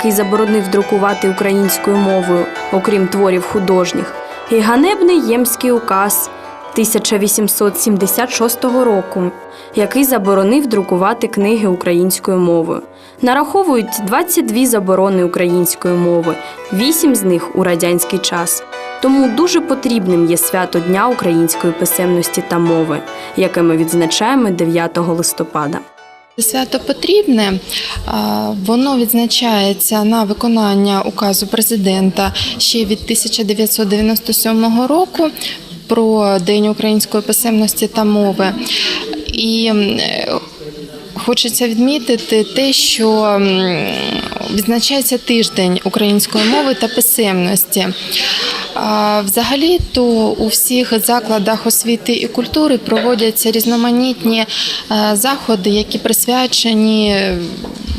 який заборонив друкувати українською мовою, окрім творів художніх, і ганебний Ємський указ 1876 року, який заборонив друкувати книги українською мовою. Нараховують 22 заборони української мови, 8 з них у радянський час. Тому дуже потрібним є свято Дня української писемності та мови, яке ми відзначаємо 9 листопада. Свято потрібне, воно відзначається на виконання указу президента ще від 1997 року про День української писемності та мови. І Хочеться відмітити те, що відзначається тиждень української мови та писемності. А, Взагалі-то у всіх закладах освіти і культури проводяться різноманітні е, заходи, які присвячені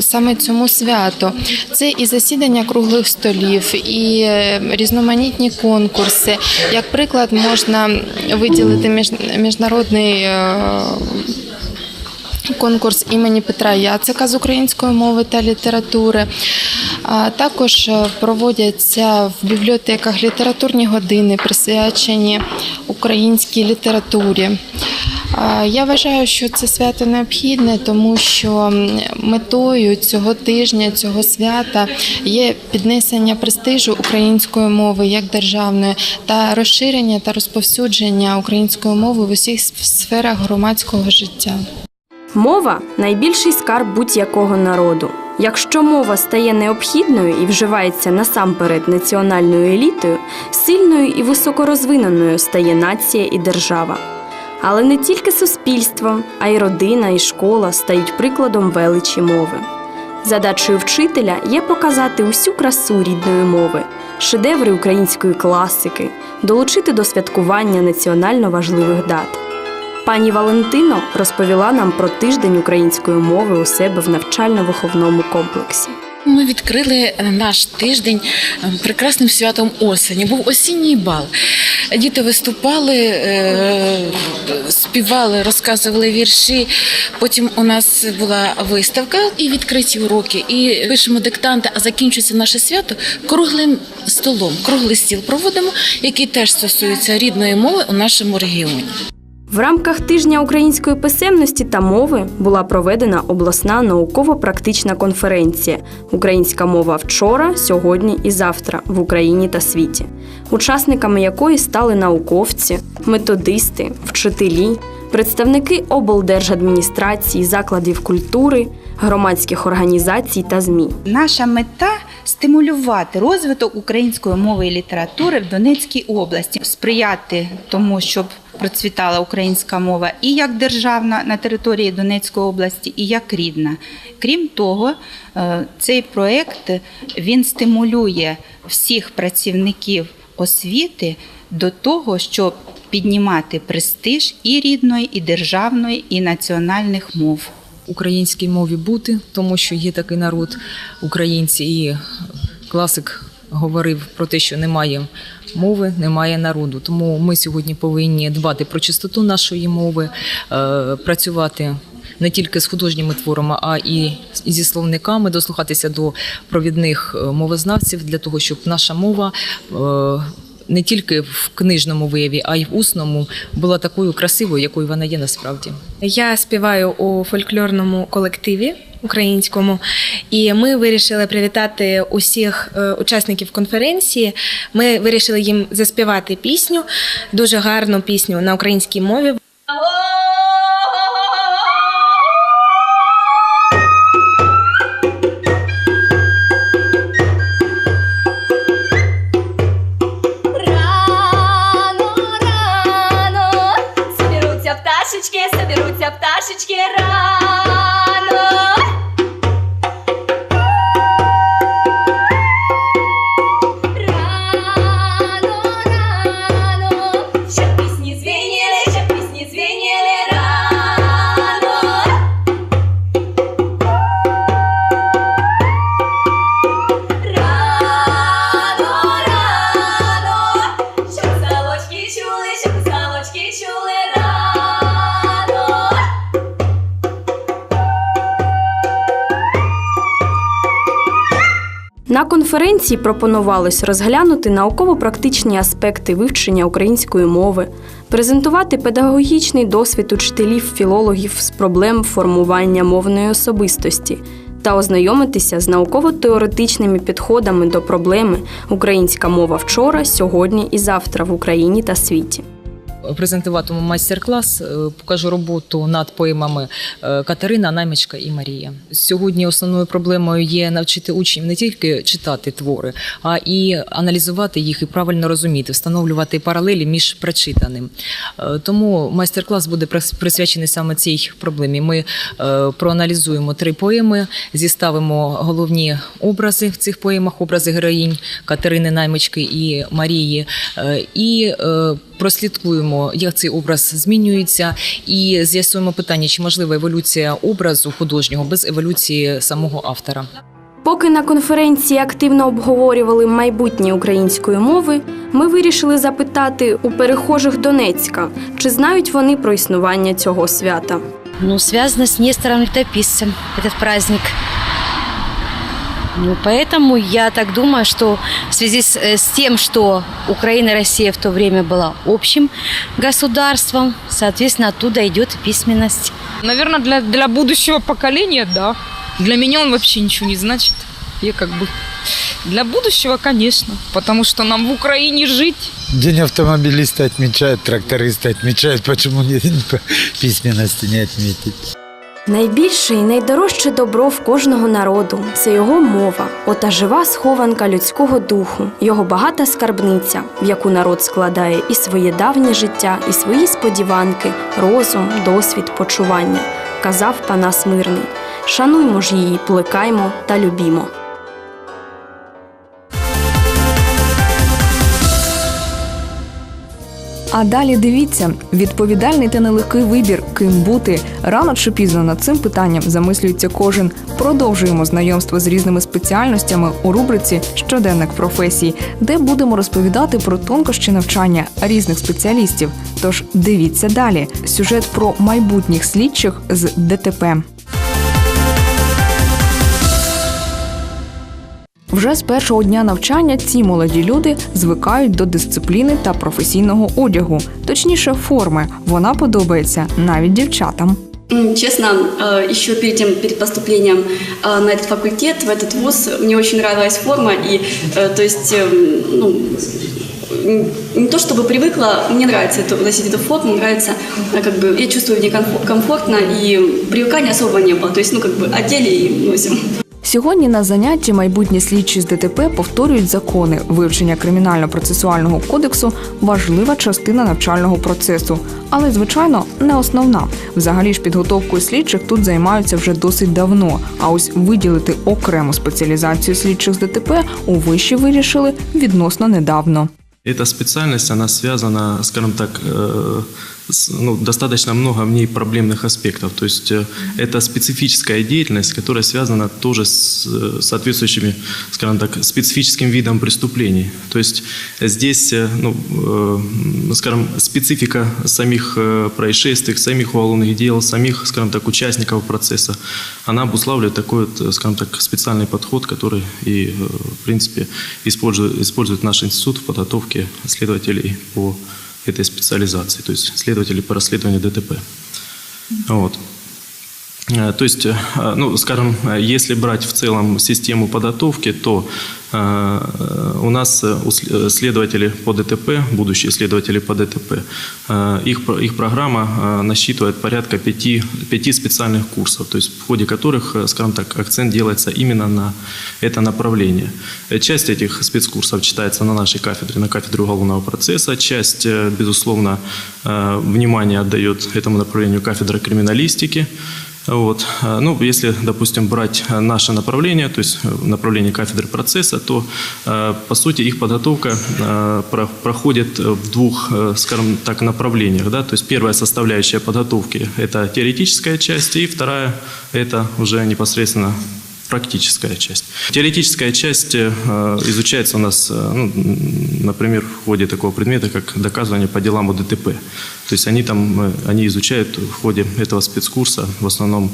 саме цьому святу. Це і засідання круглих столів, і е, різноманітні конкурси. Як приклад, можна виділити між- міжнародний. е, конкурс імені Петра Яцика з української мови та літератури. А також е, проводяться в бібліотеках літературні години, присвячені українській літературі. Я вважаю, що це свято необхідне, тому що метою цього тижня, цього свята є піднесення престижу української мови як державної та розширення та розповсюдження української мови в усіх сферах громадського життя. Мова найбільший скарб будь-якого народу. Якщо мова стає необхідною і вживається насамперед національною елітою, сильною і високорозвиненою стає нація і держава. Але не тільки суспільство, а й родина і школа стають прикладом величі мови. Задачею вчителя є показати усю красу рідної мови, шедеври української класики, долучити до святкування національно важливих дат. Пані Валентино розповіла нам про тиждень української мови у себе в навчально-виховному комплексі. Ми відкрили наш тиждень е, прекрасним святом осені. Був осінній бал. Діти виступали, е, співали, розказували вірші. Потім у нас була виставка і відкриті уроки. І пишемо диктанти, а закінчується наше свято круглим столом. Круглий стіл проводимо, який теж стосується рідної мови у нашому регіоні. В рамках тижня української писемності та мови була проведена обласна науково-практична конференція Українська мова вчора, сьогодні і завтра в Україні та світі, учасниками якої стали науковці, методисти, вчителі, представники облдержадміністрації, закладів культури, громадських організацій та ЗМІ. Наша мета стимулювати розвиток української мови і літератури в Донецькій області, сприяти тому, щоб процвітала українська мова і як державна на території Донецької області, і як рідна. Крім того, е, цей проект він стимулює всіх працівників освіти до того, щоб піднімати престиж і рідної, і державної, і національних мов. українській мові бути, тому що є такий народ українці, і класик говорив про те, що немає мови, немає народу. Тому ми сьогодні повинні дбати про чистоту нашої мови, е, працювати. Не тільки з художніми творами, а і зі словниками, дослухатися до провідних е, мовознавців для того, щоб наша мова е, не тільки в книжному вияві, а й в усному була такою красивою, якою вона є насправді. Я співаю у фольклорному колективі українському, і ми вирішили привітати усіх е, учасників конференції. Ми вирішили їм заспівати пісню, дуже гарну пісню на українській мові. На конференції пропонувалось розглянути науково-практичні аспекти вивчення української мови, презентувати педагогічний досвід учителів філологів з проблем формування мовної особистості та ознайомитися з науково-теоретичними підходами до проблеми українська мова вчора, сьогодні і завтра в Україні та світі. Презентуватиму майстер-клас, е, покажу роботу над поемами е, Катерина, Наймичка і Марія. Сьогодні основною проблемою є навчити учнів не тільки читати твори, а і аналізувати їх і правильно розуміти, встановлювати паралелі між прочитаним. Е, Тому майстер-клас буде присвячений саме цій проблемі. Ми проаналізуємо три поеми, зіставимо головні образи в цих поемах, образи героїнь Катерини Наймички і Марії, і е, прослідкуємо, як цей образ змінюється, і з'ясуємо питання, чи можлива еволюція образу художнього без еволюції самого автора. Поки на конференції активно обговорювали майбутнє української мови, ми вирішили запитати у перехожих Донецька, чи знають вони про існування цього свята. Ну, связано с Нестором Летописцем этот праздник. Ну, поэтому я так думаю, что в связи с, э, с тем, что Украина и Россия в то время была общим государством, соответственно, оттуда идет письменность. Наверное, для, для будущего поколения, да. Для меня он вообще ничего не значит. Я как бы... Для будущего, конечно. Потому что нам в Украине жить. День автомобилиста отмечают, трактористы отмечают, почему не, письменности не отметить? Найбільше і найдорожче добро в кожного народу це його мова, ота жива схованка людського духу, його багата скарбниця, в яку народ складає і своє давнє життя, і свої сподіванки, розум, досвід, почування, казав Панас Мирний. Шануймо ж її, плекаймо та любімо. А далі дивіться відповідальний та нелегкий вибір, ким бути рано чи пізно над цим питанням замислюється кожен. Продовжуємо знайомство з різними спеціальностями у рубриці Щоденник професій, де будемо розповідати про тонкощі навчання різних спеціалістів. Тож дивіться далі сюжет про майбутніх слідчих з ДТП. Вже з першого дня навчання ці молоді люди звикають до дисципліни та професійного одягу, точніше, форми. Вона подобається навіть дівчатам. М, Честно, э, еще перед тем, перед поступлением э, на этот факультет, в этот вуз, мне очень нравилась форма, и, э, то есть, э, ну, м, не то чтобы привыкла, мне нравится это, носить эту форму, нравится, э, как бы, я чувствую в ней комфо- комфортно, и привыкания особо не было, то есть, ну, как бы, одели и носим. Сьогодні на занятті майбутні слідчі з ДТП повторюють закони. Вивчення кримінально-процесуального кодексу важлива частина навчального процесу, але звичайно не основна. Взагалі ж підготовкою слідчих тут займаються вже досить давно. А ось виділити окрему спеціалізацію слідчих з ДТП у виші вирішили відносно недавно. Эта специальность, она связана, скажем так, э, ну, достаточно много в ней проблемных аспектов. То есть э, это специфическая деятельность, которая связана тоже с э, соответствующими, скажем так, специфическим видом преступлений. То есть здесь, э, ну, скажем, специфика самих происшествий, самих уголовных дел, самих, скажем так, участников процесса, она обуславливает такой вот, скажем так, специальный подход, который и, в принципе, использует, использует наш институт в подготовке следователей по этой специализации, то есть следователей по расследованию ДТП. Вот. Э, То есть, э, ну, скажем, э, если брать в целом систему подготовки, то у нас э, э, следователи по ДТП, будущие следователи по ДТП, э, их, их программа э, насчитывает порядка пяти, пяти специальных курсов, то есть в ходе которых, э, скажем так, акцент делается именно на это направление. Часть этих спецкурсов читается на нашей кафедре, на кафедре уголовного процесса, часть, безусловно, внимание отдает этому направлению кафедра криминалистики, вот. А, Ну, если, допустим, брать а, наше направление, то есть э, направление кафедры процесса, то, э, по сути, их подготовка э, про- проходит э, в двух, э, скажем так, направлениях. Да? То есть первая составляющая подготовки – это теоретическая часть, и вторая – это уже непосредственно практическая часть. Теоретическая часть э, изучается у нас, э, ну, например, в ходе такого предмета, как доказывание по делам о ДТП. То есть они там, э, они изучают в ходе этого спецкурса в основном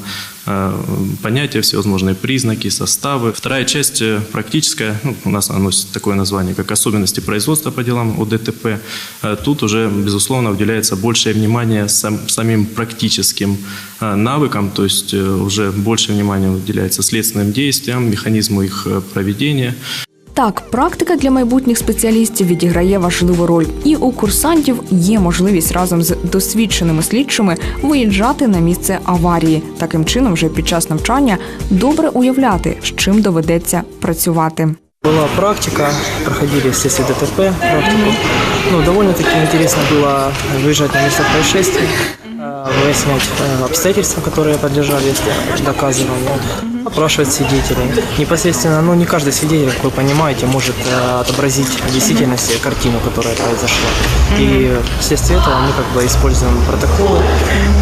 понятия, всевозможные признаки, составы. Вторая часть практическая, ну, у нас она носит такое название, как особенности производства по делам о ДТП. Тут уже, безусловно, уделяется большее внимание сам- самим практическим навыкам, то есть уже больше внимания уделяется следственным действиям, механизму их э, проведения. Так, практика для майбутніх спеціалістів відіграє важливу роль, і у курсантів є можливість разом з досвідченими слідчими виїжджати на місце аварії. Таким чином, вже під час навчання добре уявляти, з чим доведеться працювати. Была практика, проходили в следствие ДТП практику. Ну, довольно-таки интересно было выезжать на место происшествия, э, выяснять э, обстоятельства, которые подлежали доказыванию, Опрашивать свидетелей. Непосредственно, ну, не каждый свидетель, как вы понимаете, может э, отобразить в действительности картину, которая произошла. И вследствие этого мы как бы используем протоколы,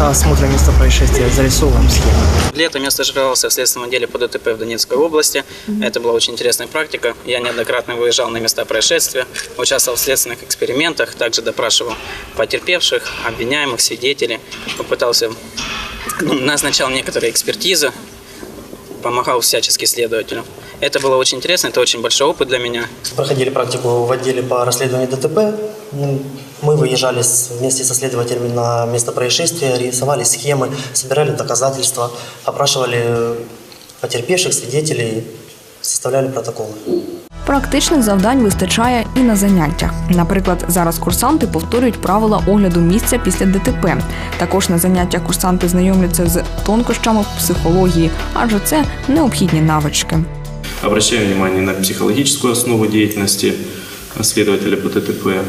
осмотра места происшествия, зарисовываем схемы. Летом я стажировался в следственном деле по ДТП в Донецкой области. Это была очень интересная практика. Я неоднократно выезжал на места происшествия, участвовал в следственных экспериментах, также допрашивал потерпевших, обвиняемых, свидетелей. Попытался, ну, назначал некоторые экспертизы, помогал всячески следователю. Это было очень интересно, это очень большой опыт для меня. Проходили практику в отделе по расследованию ДТП. М, Мы выезжали вместе со следователями на место происшествия, рисовали схемы, собирали доказательства, опрашивали потерпевших, свидетелей, составляли протоколы. Практичних завдань вистачає і на заняттях. Наприклад, зараз курсанти повторюють правила огляду місця після ДТП. Також на заняттях курсанти знайомляться з тонкощами психології, адже це необхідні навички. Обращаю внимание на психологическую основу деятельности следователя по ДТП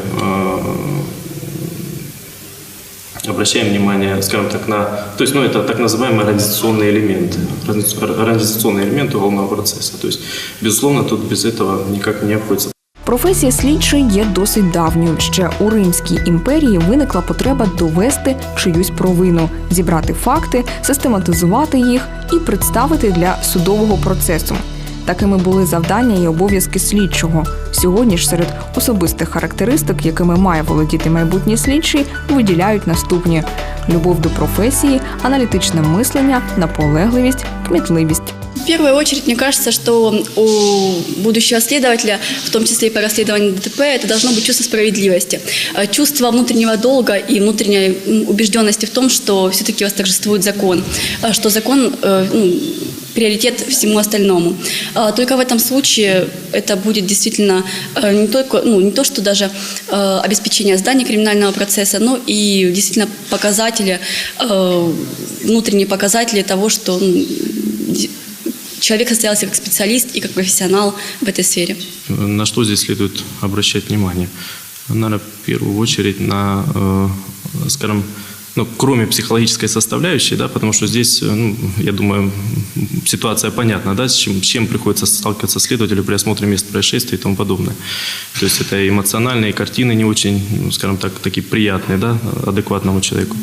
Э, Обращаем внимание, скажем так, на... То есть, ну, это так называемые организационные элементы. Органи- Организационные элементы уголовного процесса. То есть, безусловно, тут без этого никак не обходится. Професія слідчий є досить давньою. Ще у Римській імперії виникла потреба довести чиюсь провину, зібрати факти, систематизувати їх і представити для судового процесу. Такими були завдання і обов'язки слідчого. Сьогодні ж серед особистих характеристик, якими має володіти майбутній слідчий, виділяють наступні: любов до професії, аналітичне мислення, наполегливість, кмітливість. В первую очередь, мне кажется, что у будущего следователя, в том числе и по расследованию ДТП, это должно быть чувство справедливости, э, чувство внутреннего долга и внутренней убежденности в том, что все-таки восторжествует закон, э, что закон э, ну, приоритет всему остальному. А, Только в этом случае это будет действительно э, не только, ну, не то, что даже э, обеспечение здания криминального процесса, но и действительно показатели, внутренние показатели того, что ну, человек состоялся как специалист и как профессионал в этой сфере. На что здесь следует обращать внимание? Наверное, в первую очередь на, э, скажем, ну, кроме психологической составляющей, да, потому что здесь, э, ну, я думаю, ситуация понятна, да, с чем, с чем приходится сталкиваться следователю при осмотре мест происшествия и тому подобное. То есть это эмоциональные картины не очень, ну, скажем так, такие приятные, да, адекватному человеку.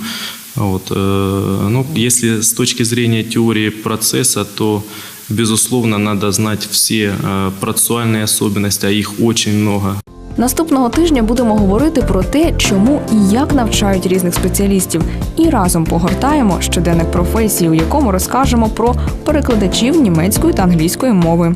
Вот. э, Ну, если с точки зрения теории процесса, то, безусловно, надо знать все э, процессуальные особенности, а их очень много. Наступного тижня будемо говорити про те, чому і як навчають різних спеціалістів, і разом погортаємо щоденник професії, у якому розкажемо про перекладачів німецької та англійської мови.